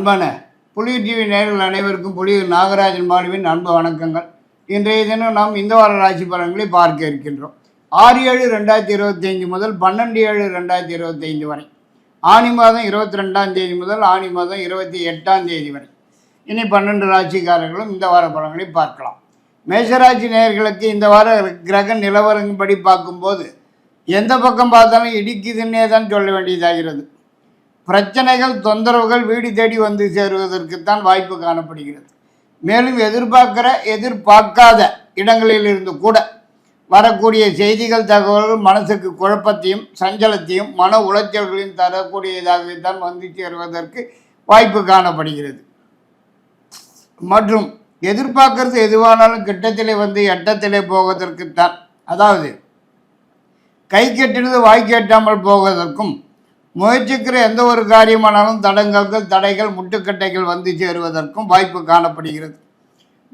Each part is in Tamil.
அன்பான புலியூர் டிவி நேயர்கள் அனைவருக்கும் புலி நாகராஜன் பாலுவின் அன்பு வணக்கங்கள். இன்றைய தினம் நாம் இந்த வார ராசி பலன்களை பார்க்க இருக்கின்றோம். ஆறு ஏழு ரெண்டாயிரத்தி இருபத்தைந்து முதல் பன்னெண்டு ஏழு ரெண்டாயிரத்தி இருபத்தைந்து வரை. ஆனி மாதம் இருபத்தி ரெண்டாம் தேதி முதல் ஆனி மாதம் இருபத்தி எட்டாம் தேதி வரை. இனி பன்னெண்டு ராசிக்காரர்களும் இந்த வார பலன்களை பார்க்கலாம். மேஷராசி நேர்களுக்கு இந்த வார கிரக நிலவரங்கப்படி பார்க்கும்போது எந்த பக்கம் பார்த்தாலும் இடிக்குதுன்னே தான் சொல்ல வேண்டியதாகிறது. பிரச்சனைகள் தொந்தரவுகள் வீடு தேடி வந்து சேருவதற்குத்தான் வாய்ப்பு காணப்படுகிறது. மேலும் எதிர்பார்க்கிற எதிர்பார்க்காத இடங்களில் இருந்து கூட வரக்கூடிய செய்திகள் தகவல்கள் மனசுக்கு குழப்பத்தையும் சஞ்சலத்தையும் மன உளைச்சல்களையும் தரக்கூடியதாகத்தான் வந்து சேருவதற்கு வாய்ப்பு காணப்படுகிறது. மற்றும் எதிர்பார்க்கறது எதுவானாலும் கிட்டத்திலே வந்து எட்டத்திலே போவதற்குத்தான். அதாவது கை கெட்டினது வாய் கேட்டாமல் போவதற்கும் முயற்சிக்கிற எந்த ஒரு காரியமானாலும் தடங்கல்கள் தடைகள் முட்டுக்கட்டைகள் வந்து சேருவதற்கும் வாய்ப்பு காணப்படுகிறது.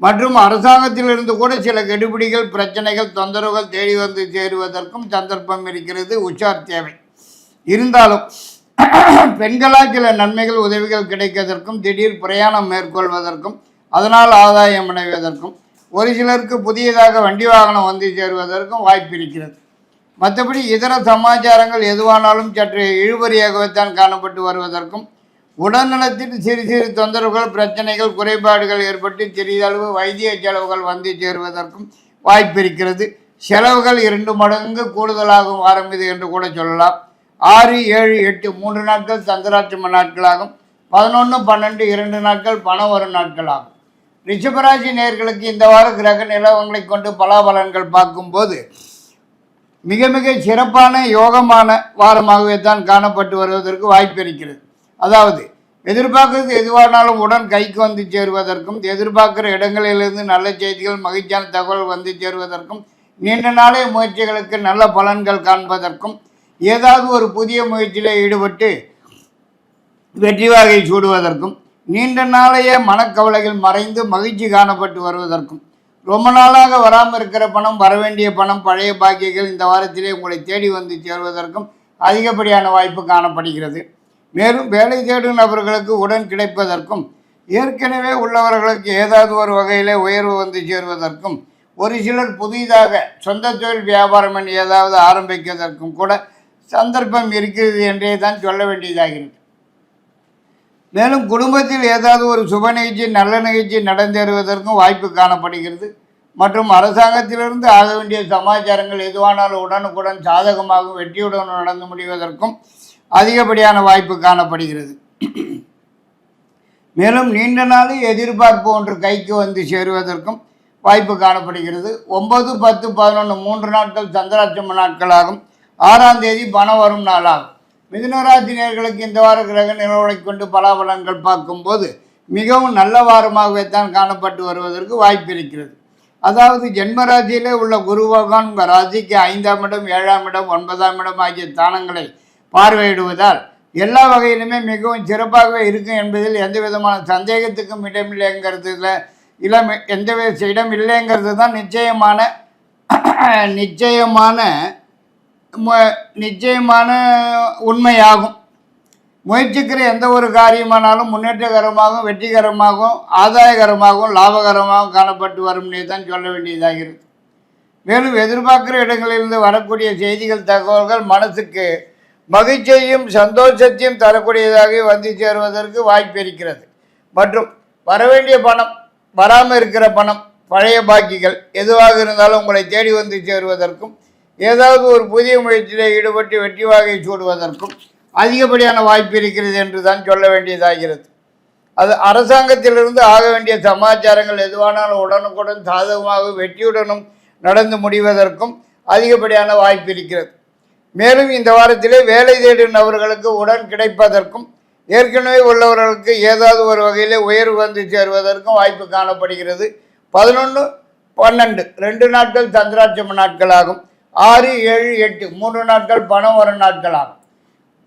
மற்றும் அரசாங்கத்திலிருந்து கூட சில கெடுபிடிகள் பிரச்சனைகள் தொந்தரவுகள் தேடி வந்து சேருவதற்கும் சந்தர்ப்பம் இருக்கிறது. உஷார் தேவை. இருந்தாலும் பெண்களால் சில நன்மைகள் உதவிகள் கிடைப்பதற்கும் திடீர் பிரயாணம் மேற்கொள்வதற்கும் அதனால் ஆதாயம் அடைவதற்கும் ஒரு சிலருக்கு புதியதாக வண்டி வாகனம் வந்து சேருவதற்கும் வாய்ப்பு இருக்கிறது. மற்றபடி இதர சமாச்சாரங்கள் எதுவானாலும் சற்று இழுபறியாகவேத்தான் காணப்பட்டு வருவதற்கும் உடல்நலத்தில் சிறு சிறு தொந்தரவுகள் பிரச்சனைகள் குறைபாடுகள் ஏற்பட்டு சிறிதளவு வைத்திய செலவுகள் வந்து சேருவதற்கும் வாய்ப்பிருக்கிறது. செலவுகள் இரண்டு மடங்கு கூடுதலாகும் வாரம் இது என்று கூட சொல்லலாம். ஆறு ஏழு எட்டு மூன்று நாட்கள் சந்திராட்சம நாட்களாகும். பதினொன்று பன்னெண்டு இரண்டு நாட்கள் பணம் வரும் நாட்களாகும். ரிஷபராசி நேர்களுக்கு இந்த வார கிரக நிலவங்களை கொண்டு பலாபலன்கள் பார்க்கும்போது மிக மிக சிறப்பான யோகமான வாரமாகவே தான் காணப்பட்டு வருவதற்கு வாய்ப்பு இருக்கிறது அதாவது எதிர்பார்க்கறது எதுவானாலும் உடன் கைக்கு வந்து சேருவதற்கும் எதிர்பார்க்கிற இடங்களிலிருந்து நல்ல செய்திகள் மகிழ்ச்சியான தகவல் வந்து சேருவதற்கும் நீண்ட நாளைய முயற்சிகளுக்கு நல்ல பலன்கள் காண்பதற்கும் ஏதாவது ஒரு புதிய முயற்சியில் ஈடுபட்டு வெற்றி வாகை சூடுவதற்கும் நீண்ட நாளைய மனக்கவலைகள் மறைந்து மகிழ்ச்சி காணப்பட்டு வருவதற்கும் ரொம்ப நாளாக வராமல் இருக்கிற பணம் வர வேண்டிய பணம் பழைய பாக்கியங்கள் இந்த வாரத்திலே உங்களை தேடி வந்து சேருவதற்கும் அதிகப்படியான வாய்ப்பு காணப்படுகிறது. மேலும் வேலை தேடும் நபர்களுக்கு உடன் கிடைப்பதற்கும் ஏற்கனவே உள்ளவர்களுக்கு ஏதாவது ஒரு வகையிலே உயர்வு வந்து சேருவதற்கும் ஒரு சிலர் புதிதாக சொந்த தொழில் வியாபாரம் என்று ஏதாவது ஆரம்பிக்கிறதற்கும் கூட சந்தர்ப்பம் இருக்கிறது என்றே தான் சொல்ல வேண்டியதாகிறது. மேலும் குடும்பத்தில் ஏதாவது ஒரு சுப நிகழ்ச்சி நல்ல நிகழ்ச்சி நடந்தேறுவதற்கும் வாய்ப்பு காணப்படுகிறது. மற்றும் அரசாங்கத்திலிருந்து ஆக வேண்டிய சமாச்சாரங்கள் எதுவானாலும் உடனுக்குடன் சாதகமாகவும் வெற்றியுடன் நடந்து முடிவதற்கும் அதிகப்படியான வாய்ப்பு காணப்படுகிறது. மேலும் நீண்ட நாள் எதிர்பார்ப்பு ஒன்று கைக்கு வந்து சேருவதற்கும் வாய்ப்பு காணப்படுகிறது. ஒன்பது பத்து பதினொன்று மூன்று நாட்கள் சந்திராட்சம நாட்களாகும். ஆறாம் தேதி பணம் வரும் நாளாகும். மிதுனராசினியர்களுக்கு இந்த வார கிரக நிலவுகளை கொண்டு பலாபலன்கள் பார்க்கும்போது மிகவும் நல்ல வாரமாகவே தான் காணப்பட்டு வருவதற்கு வாய்ப்பு இருக்கிறது. அதாவது ஜென்மராசியிலே உள்ள குரு பகவான் உங்கள் ராசிக்கு ஐந்தாம் இடம் ஏழாம் இடம் ஒன்பதாம் இடம் ஆகிய தானங்களை பார்வையிடுவதால் எல்லா வகையிலுமே மிகவும் சிறப்பாகவே இருக்கும் என்பதில் எந்த விதமான சந்தேகத்துக்கும் இடமில்லைங்கிறதுல இளம் எந்த வித இடம் இல்லைங்கிறது தான் நிச்சயமான நிச்சயமான நிச்சயமான உண்மையாகும். முயற்சிக்கிற எந்த ஒரு காரியமானாலும் முன்னேற்றகரமாகவும் வெற்றிகரமாகவும் ஆதாயகரமாகவும் லாபகரமாகவும் காணப்பட்டு வரும்னே தான் சொல்ல வேண்டியதாகிறது மேலும் எதிர்பார்க்கிற இடங்களிலிருந்து வரக்கூடிய செய்திகள் தகவல்கள் மனசுக்கு மகிழ்ச்சியையும் சந்தோஷத்தையும் தரக்கூடியதாக வந்து சேருவதற்கு வாய்ப்பு இருக்கிறது. மற்றும் வரவேண்டிய பணம் வராமல் இருக்கிற பணம் பழைய பாக்கிகள் எதுவாக இருந்தாலும் உங்களை தேடி வந்து சேருவதற்கும் ஏதாவது ஒரு புதிய முயற்சியில் ஈடுபட்டு வெற்றி வாகை சூடுவதற்கும் அதிகப்படியான வாய்ப்பு இருக்கிறது என்று தான் சொல்ல வேண்டியதாகிறது. அது அரசாங்கத்திலிருந்து ஆக வேண்டிய சமாச்சாரங்கள் எதுவானாலும் உடனுக்குடன் சாதகமாக வெற்றியுடனும் நடந்து முடிவதற்கும் அதிகப்படியான வாய்ப்பு இருக்கிறது. மேலும் இந்த வாரத்திலே வேலை தேடும் நபர்களுக்கு உடன் கிடைப்பதற்கும் ஏற்கனவே உள்ளவர்களுக்கு ஏதாவது ஒரு வகையில் உயர்வு வந்து சேருவதற்கும் வாய்ப்பு காணப்படுகிறது. பதினொன்று பன்னெண்டு ரெண்டு நாட்கள் சந்திராட்சம நாட்களாகும். ஆறு ஏழு எட்டு மூன்று நாட்கள் பணம் வரும் நாட்களாகும்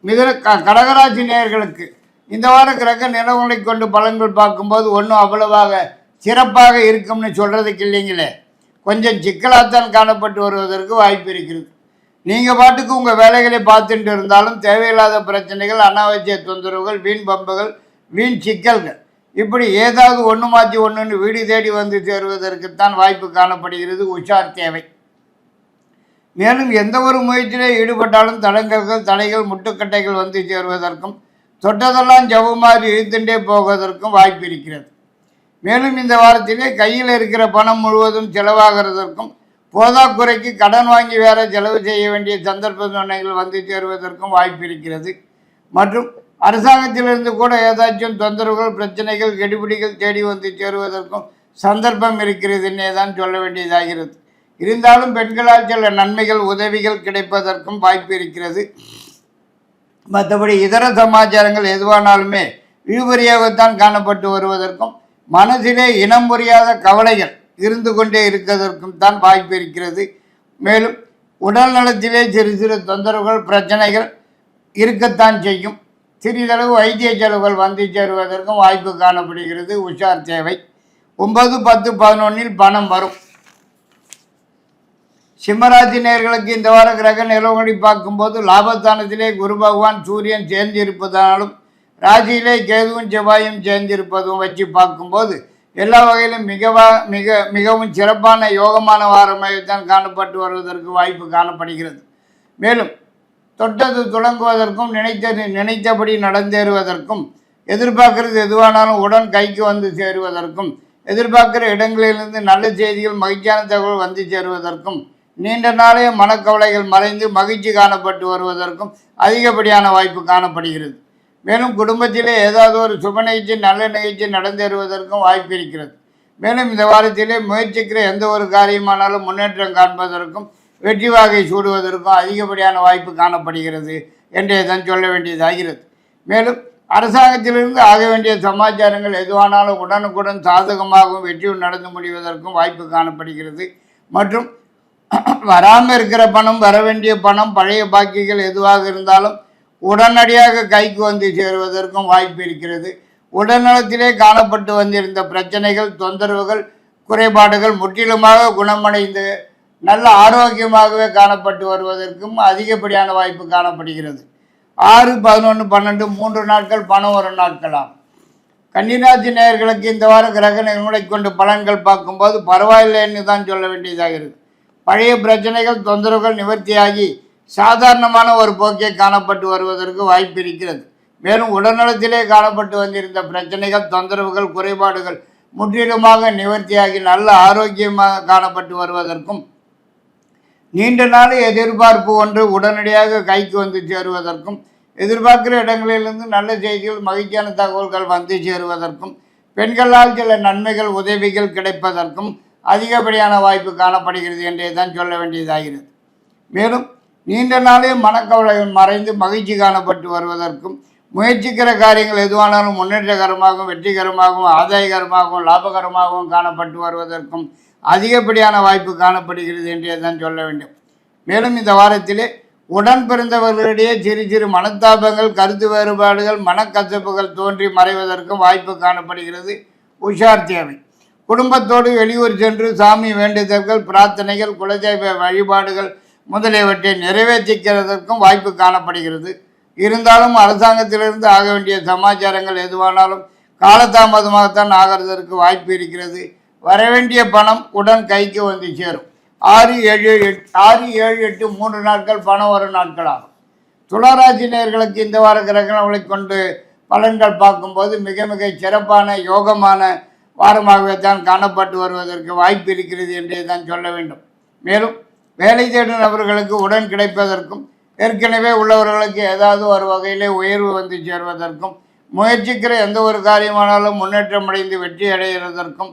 மிக க கடகராசி நேயர்களுக்கு இந்த வார கிரக நிலவுகளை கொண்டு பலன்கள் பார்க்கும்போது ஒன்றும் அவ்வளவாக சிறப்பாக இருக்கும்னு சொல்கிறதுக்கு இல்லைங்களே. கொஞ்சம் சிக்கலாகத்தான் காணப்பட்டு வருவதற்கு வாய்ப்பு இருக்கிறது. நீங்கள் பாட்டுக்கு உங்கள் வேலைகளை பார்த்துட்டு இருந்தாலும் தேவையில்லாத பிரச்சனைகள் அனாவசிய தொந்தரவுகள் வீண் பம்புகள் வீண் சிக்கல்கள் இப்படி ஏதாவது ஒன்று மாற்றி ஒன்றுன்னு வீடு தேடி வந்து சேருவதற்குத்தான் வாய்ப்பு காணப்படுகிறது. உஷார் தேவை. மேலும் எந்த ஒரு முயற்சியிலே ஈடுபட்டாலும் தடங்கல்கள் தடைகள் முட்டுக்கட்டைகள் வந்து சேருவதற்கும் தொட்டதெல்லாம் ஜவுமாறி இழுத்துண்டே போவதற்கும் வாய்ப்பு இருக்கிறது. மேலும் இந்த வாரத்திலே கையில் இருக்கிற பணம் முழுவதும் செலவாகிறதற்கும் போதாக்குறைக்கு கடன் வாங்கி வேற செலவு செய்ய வேண்டிய சந்தர்ப்ப சூழ்நிலைகள் வந்து சேருவதற்கும் வாய்ப்பு இருக்கிறது. மற்றும் அரசாங்கத்திலிருந்து கூட ஏதாச்சும் தொந்தரவுகள் பிரச்சனைகள் கெடுபிடிகள் தேடி வந்து சேருவதற்கும் சந்தர்ப்பம் இருக்கிறதுன்னே தான் சொல்ல வேண்டியதாகிறது. இருந்தாலும் பெண்களால் சில நன்மைகள் உதவிகள் கிடைப்பதற்கும் வாய்ப்பு இருக்கிறது. மற்றபடி இதர சமாச்சாரங்கள் எதுவானாலுமே இழுபறியாகத்தான் காணப்பட்டு வருவதற்கும் மனதிலே இனம் புரியாத கவலைகள் இருந்து கொண்டே இருக்கிறதற்கும் தான் வாய்ப்பு இருக்கிறது. மேலும் உடல் நலத்திலே சிறு சிறு தொந்தரவுகள் பிரச்சனைகள் இருக்கத்தான் செய்யும். சிறிதளவு வைத்திய செலவுகள் வந்து சேருவதற்கும் வாய்ப்பு காணப்படுகிறது. உஷார் தேவை ஒன்பது பத்து பதினொன்றில் பணம் வரும். சிம்மராசி நேர்களுக்கு இந்த வார கிரக நிலவடி பார்க்கும்போது லாபஸ்தானத்திலே குரு பகவான் சூரியன் சேர்ந்திருப்பதனாலும் ராசியிலே கேதுவும் செவ்வாயும் சேர்ந்திருப்பதும் வச்சு பார்க்கும்போது எல்லா வகையிலும் மிகவா மிக மிகவும் சிறப்பான யோகமான வாரமாகத்தான் காணப்பட்டு வருவதற்கு வாய்ப்பு காணப்படுகிறது. மேலும் தொட்டது தொடங்குவதற்கும் நினைத்தது நினைத்தபடி நடந்தேறுவதற்கும் எதிர்பார்க்கறது எதுவானாலும் உடன் கைக்கு வந்து சேருவதற்கும் எதிர்பார்க்கிற இடங்களிலிருந்து நல்ல செய்திகள் மகிழ்ச்சியான தகவல் வந்து சேருவதற்கும் நீண்ட நாளே மனக்கவலைகள் மறைந்து மகிழ்ச்சி காணப்பட்டு வருவதற்கும் அதிகப்படியான வாய்ப்பு காணப்படுகிறது. மேலும் குடும்பத்திலே ஏதாவது ஒரு சுப நிகழ்ச்சி நல்ல நிகழ்ச்சி நடந்தேறுவதற்கும் வாய்ப்பு இருக்கிறது. மேலும் இந்த வாரத்திலே முயற்சிக்கிற எந்த ஒரு காரியமானாலும் முன்னேற்றம் காண்பதற்கும் வெற்றி வாகை சூடுவதற்கும் அதிகப்படியான வாய்ப்பு காணப்படுகிறது என்றே தான் சொல்ல வேண்டியதாகிறது. மேலும் அரசாங்கத்திலிருந்து ஆக வேண்டிய சமாச்சாரங்கள் எதுவானாலும் உடனுக்குடன் சாதகமாகவும் வெற்றியும் நடந்து முடிவதற்கும் வாய்ப்பு காணப்படுகிறது. மற்றும் வராமல் இருக்கிற பணம் வர வேண்டிய பணம் பழைய பாக்கிகள் எதுவாக இருந்தாலும் உடனடியாக கைக்கு வந்து சேருவதற்கும் வாய்ப்பு இருக்கிறது. உடல்நலத்திலே காணப்பட்டு வந்திருந்த பிரச்சனைகள் தொந்தரவுகள் குறைபாடுகள் முற்றிலுமாக குணமடைந்து நல்ல ஆரோக்கியமாகவே காணப்பட்டு வருவதற்கும் அதிகப்படியான வாய்ப்பு காணப்படுகிறது. ஆறு பதினொன்று பன்னெண்டு மூன்று நாட்கள் பணம் வரும் நாட்களாம். கன்னிராசி நேயர்களுக்கு இந்த வாரம் கிரக நிலைகளை கொண்டு பலன்கள் பார்க்கும்போது பரவாயில்லைன்னு தான் சொல்ல வேண்டியதாக இருக்குது. பழைய பிரச்சனைகள் தொந்தரவுகள் நிவர்த்தியாகி சாதாரணமான ஒரு போக்கே காணப்பட்டு வருவதற்கு வாய்ப்பு இருக்கிறது. மேலும் உடல்நலத்திலே காணப்பட்டு வந்திருந்த பிரச்சனைகள் தொந்தரவுகள் குறைபாடுகள் முற்றிலுமாக நிவர்த்தியாகி நல்ல ஆரோக்கியமாக காணப்பட்டு வருவதற்கும் நீண்ட நாள் எதிர்பார்ப்பு ஒன்று உடனடியாக கைக்கு வந்து சேருவதற்கும் எதிர்பார்க்கிற இடங்களிலிருந்து நல்ல செய்திகள் மகிழ்ச்சியான தகவல்கள் வந்து சேருவதற்கும் பெண்களால் சில நன்மைகள் உதவிகள் கிடைப்பதற்கும் அதிகப்படியான வாய்ப்பு காணப்படுகிறது என்றே தான் சொல்ல வேண்டியதாகிறது. மேலும் நீண்ட நாளே மனக்கவலைகள் மறைந்து மகிழ்ச்சி காணப்பட்டு வருவதற்கும் முயற்சிக்கிற காரியங்கள் எதுவானாலும் முன்னேற்றகரமாகவும் வெற்றிகரமாகவும் ஆதாயகரமாகவும் லாபகரமாகவும் காணப்பட்டு வருவதற்கும் அதிகப்படியான வாய்ப்பு காணப்படுகிறது என்றே தான் சொல்ல வேண்டும். மேலும் இந்த வாரத்திலே உடன் பிறந்தவர்களிடையே சிறு சிறு மனத்தாபங்கள் கருத்து வேறுபாடுகள் மனக்கசப்புகள் தோன்றி மறைவதற்கும் வாய்ப்பு காணப்படுகிறது. உஷார் தேவை. குடும்பத்தோடு வெளியூர் சென்று சாமி வேண்டுதல்கள் பிரார்த்தனைகள் குலதெய்வ வழிபாடுகள் முதலியவற்றை நிறைவேற்றிக்கிறதற்கும் வாய்ப்பு காணப்படுகிறது. இருந்தாலும் அரசாங்கத்திலிருந்து ஆக வேண்டிய சமாச்சாரங்கள் எதுவானாலும் காலதாமதமாகத்தான் ஆகிறதற்கு வாய்ப்பு இருக்கிறது. வரவேண்டிய பணம் உடன் கைக்கு வந்து சேரும். ஆறு ஏழு எட்டு ஆறு ஏழு எட்டு மூன்று நாட்கள் பணம் வரும் நாட்களாகும். துளராசி நேர்களுக்கு இந்த வார கிரகணங்களை கொண்டு பலன்கள் பார்க்கும்போது மிக மிக சிறப்பான யோகமான வாரமாகவே தான் காணப்பட்டு வருவதற்கு வாய்ப்பு இருக்கிறது என்றே தான் சொல்ல வேண்டும். மேலும் வேலை தேடும் நபர்களுக்கு உடன் கிடைப்பதற்கும் ஏற்கனவே உள்ளவர்களுக்கு ஏதாவது ஒரு வகையிலே உயர்வு வந்து சேர்வதற்கும் முயற்சிக்கிற எந்த ஒரு காரியமானாலும் முன்னேற்றம் அடைந்து வெற்றி அடைகிறதற்கும்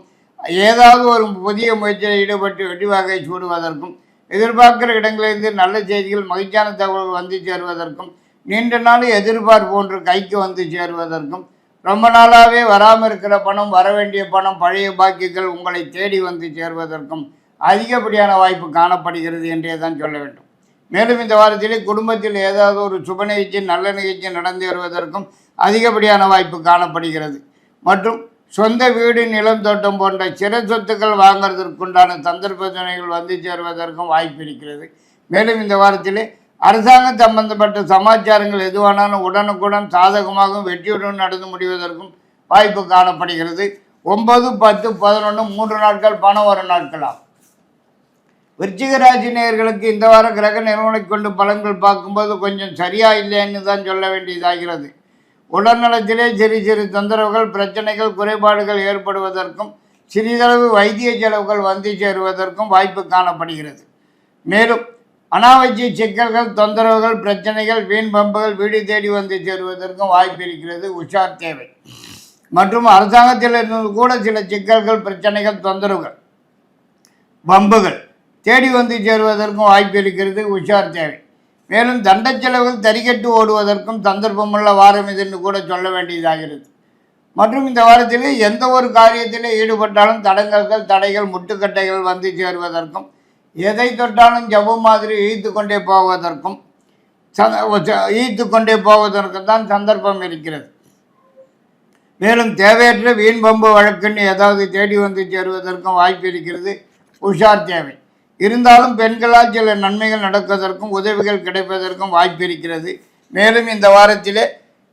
ஏதாவது ஒரு புதிய முயற்சியில் ஈடுபட்டு வெற்றி வாகை சூடுவதற்கும் எதிர்பார்க்கிற இடங்களிலிருந்து நல்ல செய்திகள் மகிழ்ச்சியான தகவல்கள் வந்து சேருவதற்கும் நீண்ட நாள் எதிர்பார்ப்பு ஒன்று கைக்கு வந்து சேருவதற்கும் ரொம்ப நாளாகவே வராமல் இருக்கிற பணம் வர வேண்டிய பணம் பழைய பாக்கியங்கள் உங்களை தேடி வந்து சேர்வதற்கும் அதிகப்படியான வாய்ப்பு காணப்படுகிறது என்றே தான் சொல்ல வேண்டும். மேலும் இந்த வாரத்திலே குடும்பத்தில் ஏதாவது ஒரு சுப நிகழ்ச்சி நல்ல நிகழ்ச்சி நடந்து வருவதற்கும் அதிகப்படியான வாய்ப்பு காணப்படுகிறது. மற்றும் சொந்த வீடு நிலம் தோட்டம் போன்ற சிறு சொத்துக்கள் வாங்குறதற்குண்டான சந்தர்ப்ப துணைகள் வந்து சேருவதற்கும் வாய்ப்பு இருக்கிறது. மேலும் இந்த வாரத்திலே அரசாங்கம் சம்பந்தப்பட்ட சமாச்சாரங்கள் எதுவானாலும் உடனுக்குடன் சாதகமாகவும் வெற்றியுடன் நடந்து முடிவதற்கும் வாய்ப்பு காணப்படுகிறது. ஒன்பது பத்து பதினொன்று மூன்று நாட்கள் பணம் வரும் நாட்களாம் விருச்சிக ராசி நேயர்களுக்கு இந்த வாரம் கிரக நிறுவனை கொண்டு பலன்கள் பார்க்கும்போது கொஞ்சம் சரியா இல்லைன்னு தான் சொல்ல வேண்டியதாகிறது. உடல்நலத்திலே சிறு சிறு தொந்தரவுகள் பிரச்சனைகள் குறைபாடுகள் ஏற்படுவதற்கும் சிறிதளவு வைத்திய செலவுகள் வந்து சேருவதற்கும் வாய்ப்பு காணப்படுகிறது. மேலும் அனாவசிய சிக்கல்கள் தொந்தரவுகள் பிரச்சனைகள் வீண் பம்புகள் வீடு தேடி வந்து சேருவதற்கும் வாய்ப்பு இருக்கிறது. உஷார் தேவை. மற்றும் அரசாங்கத்தில் இருந்து கூட சில சிக்கல்கள் பிரச்சனைகள் தொந்தரவுகள் பம்புகள் தேடி வந்து சேருவதற்கும் வாய்ப்பு இருக்கிறது. உஷார் தேவை. மேலும் தண்ட செலவுகள் தறிக்கட்டு ஓடுவதற்கும் சந்தர்ப்பமுள்ள வாரம் இதுன்னு கூட சொல்ல வேண்டியதாகிறது. மற்றும் இந்த வாரத்தில் எந்த ஒரு காரியத்தில் ஈடுபட்டாலும் தடங்கல்கள் தடைகள் முட்டுக்கட்டைகள் வந்து சேருவதற்கும் எதை தொட்டாலும் ஜவ்வு மாதிரி ஈர்த்து கொண்டே போவதற்கும் ஈத்து கொண்டே போவதற்கு தான் சந்தர்ப்பம் இருக்கிறது. மேலும் தேவையற்ற வீண் பம்பு வழக்குன்னு ஏதாவது தேடி வந்து சேருவதற்கும் வாய்ப்பு இருக்கிறது. உஷார் தேவை. இருந்தாலும் பெண்களால் சில நன்மைகள் நடப்பதற்கும் உதவிகள் கிடைப்பதற்கும் வாய்ப்பு இருக்கிறது. மேலும் இந்த வாரத்திலே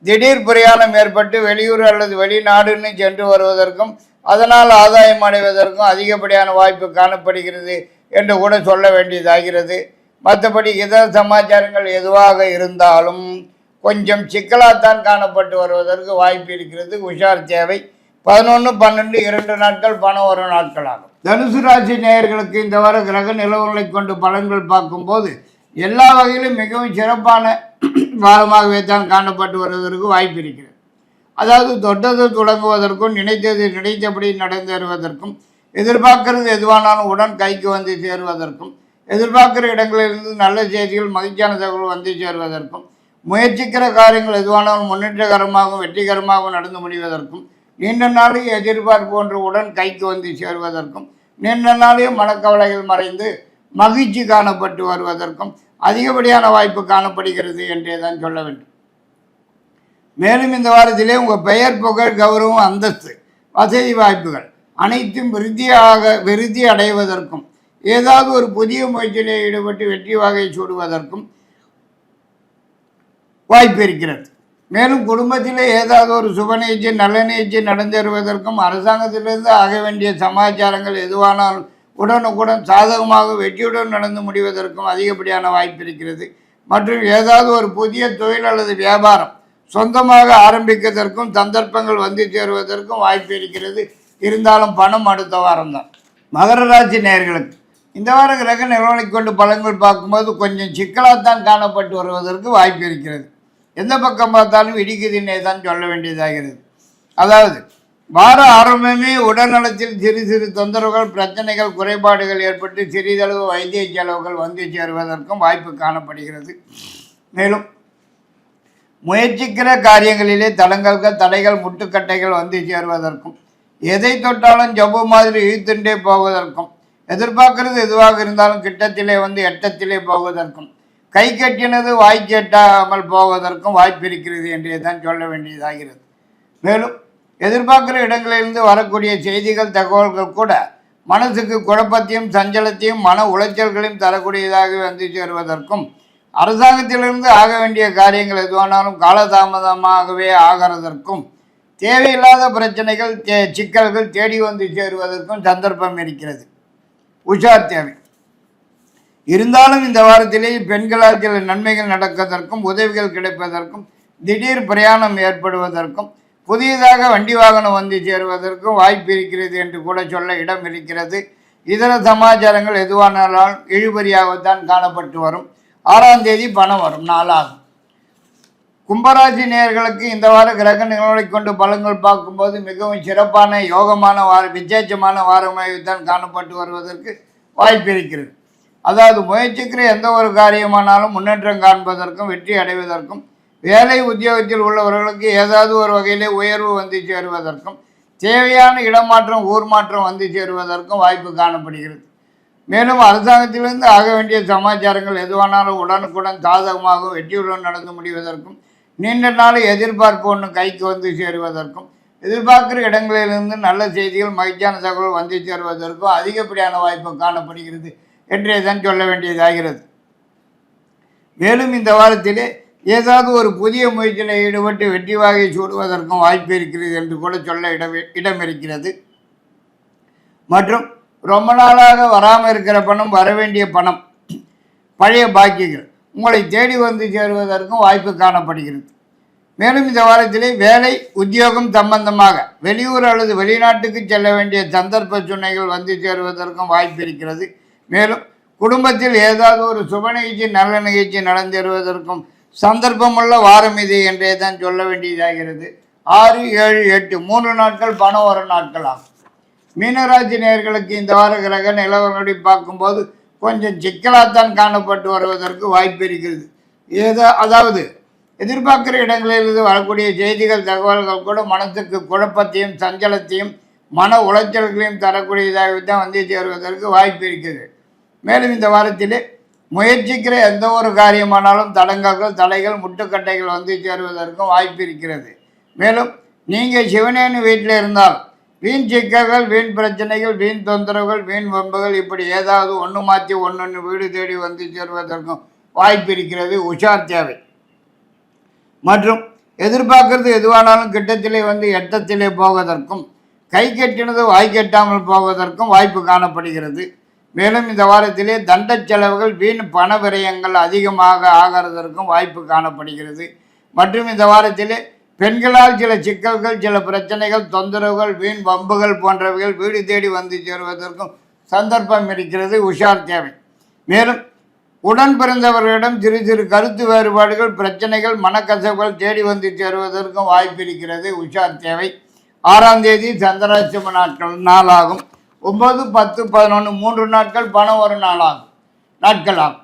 திடீர் பிரயாணம் ஏற்பட்டு வெளியூர் அல்லது வெளிநாடுன்னு சென்று வருவதற்கும் அதனால் ஆதாயம் அடைவதற்கும் அதிகப்படியான வாய்ப்பு காணப்படுகிறது. என்று கூட சொல்ல வேண்டியதாகிறது. மற்றபடி இதர சமாச்சாரங்கள் எதுவாக இருந்தாலும் கொஞ்சம் சிக்கலாகத்தான் காணப்பட்டு வருவதற்கு வாய்ப்பு இருக்கிறது. உஷார் தேவை பதினொன்று பன்னெண்டு இரண்டு நாட்கள் பணம் வரும் நாட்களாகும். தனுசு ராசி நேயர்களுக்கு இந்த வார கிரக நிலவரங்களை கொண்டு பலன்கள் பார்க்கும்போது எல்லா வகையிலும் மிகவும் சிறப்பான வாரமாகவே தான் காணப்பட்டு வருவதற்கு வாய்ப்பு இருக்கிறது. அதாவது தொட்டது தொடங்குவதற்கும் நினைத்தது நினைத்தபடி நடந்தேறுவதற்கும் எதிர்பார்க்கறது எதுவானாலும் உடன் கைக்கு வந்து சேருவதற்கும் எதிர்பார்க்கிற இடங்களிலிருந்து நல்ல செய்திகள் மகிழ்ச்சியான தகவல் வந்து சேருவதற்கும் முயற்சிக்கிற காரியங்கள் எதுவானாலும் முன்னேற்றகரமாகவும் வெற்றிகரமாகவும் நடந்து முடிவதற்கும் நீண்ட நாளைய எதிர்பார்ப்பு ஒன்று உடன் கைக்கு வந்து சேருவதற்கும் நீண்ட நாளைய மனக்கவலைகள் மறைந்து மகிழ்ச்சி காணப்பட்டு வருவதற்கும் அதிகப்படியான வாய்ப்பு காணப்படுகிறது என்றே தான் சொல்ல வேண்டும். மேலும் இந்த வாரத்திலே உங்கள் பெயர் புகழ் கௌரவம் அந்தஸ்து வசதி வாய்ப்புகள் அனைத்தும் விருத்தியாக விருத்தி அடைவதற்கும் ஏதாவது ஒரு புதிய முயற்சியிலே ஈடுபட்டு வெற்றி வகை சூடுவதற்கும் வாய்ப்பு இருக்கிறது. மேலும் குடும்பத்தில் ஏதாவது ஒரு சுப நிகழ்ச்சி நல்ல நிகழ்ச்சி நடந்தேறுவதற்கும் அரசாங்கத்திலிருந்து ஆக வேண்டிய சமாச்சாரங்கள் எதுவானாலும் உடனுக்குடன் சாதகமாக வெற்றியுடன் நடந்து முடிவதற்கும் அதிகப்படியான வாய்ப்பு இருக்கிறது. மற்றும் ஏதாவது ஒரு புதிய தொழில் அல்லது வியாபாரம் சொந்தமாக ஆரம்பிக்கிறதற்கும் சந்தர்ப்பங்கள் வந்து சேருவதற்கும் வாய்ப்பு இருக்கிறது. இருந்தாலும் பணம் அடுத்த வாரம்தான். மகர ராசி நேர்களுக்கு. இந்த வார கிரக நிறுவனை கொண்டு பலன்கள் பார்க்கும்போது கொஞ்சம் சிக்கலாகத்தான் காணப்பட்டு வருவதற்கு வாய்ப்பு இருக்கிறது. எந்த பக்கம் பார்த்தாலும் இடிக்குதுன்னே தான் சொல்ல வேண்டியதாகிறது. அதாவது வார ஆரம்பமே உடல்நலத்தில் சிறு சிறு தொந்தரவுகள் பிரச்சனைகள் குறைபாடுகள் ஏற்பட்டு சிறிதளவு வைத்திய செலவுகள் வந்து சேருவதற்கும் வாய்ப்பு காணப்படுகிறது. மேலும் முயற்சிக்கிற காரியங்களிலே தடங்கல்கள் தடைகள் முட்டுக்கட்டைகள் வந்து சேருவதற்கும் எதை தொட்டாலும் ஜவ்வு மாதிரி இழுத்துண்டே போவதற்கும் எதிர்பார்க்கறது எதுவாக இருந்தாலும் கிட்டத்திலே வந்து எட்டத்திலே போவதற்கும் கை கட்டினது வாய் கேட்டாமல் போவதற்கும் வாய்ப்பு இருக்கிறது என்றே தான் சொல்ல வேண்டியதாகிறது. மேலும் எதிர்பார்க்கிற இடங்களிலிருந்து வரக்கூடிய செய்திகள் தகவல்கள் கூட மனசுக்கு குழப்பத்தையும் சஞ்சலத்தையும் மன உளைச்சல்களையும் தரக்கூடியதாக வந்து சேருவதற்கும் அரசாங்கத்திலிருந்து ஆக வேண்டிய காரியங்கள் எதுவானாலும் காலதாமதமாகவே ஆகிறதற்கும் தேவையில்லாத பிரச்சனைகள் தே சிக்கல்கள் தேடி வந்து சேருவதற்கும் சந்தர்ப்பம் இருக்கிறது. உஷார் தேவை. இருந்தாலும் இந்த வாரத்திலே பெண்களால் சில நன்மைகள் நடப்பதற்கும் உதவிகள் கிடைப்பதற்கும் திடீர் பிரயாணம் ஏற்படுவதற்கும் புதியதாக வண்டி வாகனம் வந்து சேருவதற்கும் வாய்ப்பு இருக்கிறது என்று கூட சொல்ல இடம் இருக்கிறது. இதர சமாச்சாரங்கள் எதுவானாலும் இழுபறியாகத்தான் காணப்பட்டு வரும். ஆறாம் தேதி பணம் வரும் நாளாகும். கும்பராசி நேர்களுக்கு இந்த வார கிரக நிகழ்வுகளை கொண்டு பலன்கள் பார்க்கும்போது மிகவும் சிறப்பான யோகமான வார விசேஷமான வாரமாகத்தான் காணப்பட்டு வருவதற்கு வாய்ப்பு இருக்கிறது. அதாவது முயற்சிக்கிற எந்த ஒரு காரியமானாலும் முன்னேற்றம் காண்பதற்கும் வெற்றி அடைவதற்கும் வேலை உத்தியோகத்தில் உள்ளவர்களுக்கு ஏதாவது ஒரு வகையிலே உயர்வு வந்து சேருவதற்கும் தேவையான இடமாற்றம் ஊர் மாற்றம் வந்து சேருவதற்கும் வாய்ப்பு காணப்படுகிறது. மேலும் அரசாங்கத்திலிருந்து ஆக வேண்டிய சமாச்சாரங்கள் எதுவானாலும் உடனுக்குடன் சாதகமாகவும் வெற்றியுடன் நடந்து முடிவதற்கும் நீண்ட நாள் எதிர்பார்ப்பு ஒன்று கைக்கு வந்து சேருவதற்கும் எதிர்பார்க்கிற இடங்களிலிருந்து நல்ல செய்திகள் மகிழ்ச்சியான தகவல் வந்து சேருவதற்கும் அதிகப்படியான வாய்ப்பு காணப்படுகிறது என்றே தான் சொல்ல வேண்டியதாகிறது. மேலும் இந்த வாரத்திலே ஏதாவது ஒரு புதிய முயற்சியில் ஈடுபட்டு வெற்றி வாகை சூடுவதற்கும் வாய்ப்பு இருக்கிறது என்று கூட சொல்ல இடம் இடம் இருக்கிறது. மற்றும் ரொம்ப நாளாக வராமல் இருக்கிற பணம் வர வேண்டிய பணம் பழைய பாக்கியங்கள் உங்களை தேடி வந்து சேருவதற்கும் வாய்ப்பு காணப்படுகிறது. மேலும் இந்த வாரத்திலே வேலை உத்தியோகம் சம்பந்தமாக வெளியூர் அல்லது வெளிநாட்டுக்கு செல்ல வேண்டிய சந்தர்ப்ப சுனைகள் வந்து சேருவதற்கும் வாய்ப்பு இருக்கிறது. மேலும் குடும்பத்தில் ஏதாவது ஒரு சுப நிகழ்ச்சி நல்ல நிகழ்ச்சி நடந்தேறுவதற்கும் சந்தர்ப்பமுள்ள வாரம் இது என்றே தான் சொல்ல வேண்டியதாகிறது. ஆறு ஏழு எட்டு மூன்று நாட்கள் பணம் ஒரு நாட்கள் ஆகும். மீனராசி நேயர்களுக்கு இந்த வார கிரக நிலவரங்களை பார்க்கும்போது கொஞ்சம் சிக்கலாகத்தான் காணப்பட்டு வருவதற்கு வாய்ப்பு இருக்கிறது. ஏதோ அதாவது எதிர்பார்க்கிற இடங்களிலிருந்து வரக்கூடிய செய்திகள் தகவல்கள் கூட மனத்துக்கு குழப்பத்தையும் சஞ்சலத்தையும் மன உளைச்சல்களையும் தரக்கூடியதாக தான் வந்து சேருவதற்கு வாய்ப்பு இருக்கிறது. மேலும் இந்த வாரத்தில் முயற்சிக்கிற எந்த ஒரு காரியமானாலும் தடங்கல்கள் தடைகள் முட்டுக்கட்டைகள் வந்து சேருவதற்கும் வாய்ப்பு இருக்கிறது. மேலும் நீங்கள் சிவனேனு வீட்டில் இருந்தால் வீண் சிக்கல்கள் வீண் பிரச்சனைகள் வீண் தொந்தரவுகள் வீண் வம்புகள் இப்படி ஏதாவது ஒன்று மாற்றி ஒன்று வீடு தேடி வந்து சேருவதற்கும் வாய்ப்பு இருக்கிறது. உஷார் தேவை. மற்றும் எதிர்பார்க்கறது எதுவானாலும் கிட்டத்திலே வந்து எட்டத்திலே போவதற்கும் கை கட்டினது வாய் கட்டாமல் போவதற்கும் வாய்ப்பு காணப்படுகிறது. மேலும் இந்த வாரத்திலே தண்ட செலவுகள் வீண் பண விரயங்கள் அதிகமாக ஆகிறதற்கும் வாய்ப்பு காணப்படுகிறது. மற்றும் இந்த வாரத்திலே பெண்களால் சில சிக்கல்கள் சில பிரச்சனைகள் தொந்தரவுகள் வீண் வம்புகள் போன்றவைகள் வீடு தேடி வந்து சேருவதற்கும் சந்தர்ப்பம் இருக்கிறது. உஷார் தேவை. மேலும் உடன் பிறந்தவர்களிடம் சிறு சிறு கருத்து வேறுபாடுகள் பிரச்சனைகள் மனக்கசவுகள் தேடி வந்து சேருவதற்கும் வாய்ப்பு இருக்கிறது. உஷார் தேவை. ஆறாம் தேதி சந்திராசிரம நாட்கள் நாளாகும். ஒம்பது பத்து பதினொன்று மூன்று நாட்கள் பணம் ஒரு நாளாகும். நாட்கள் ஆகும்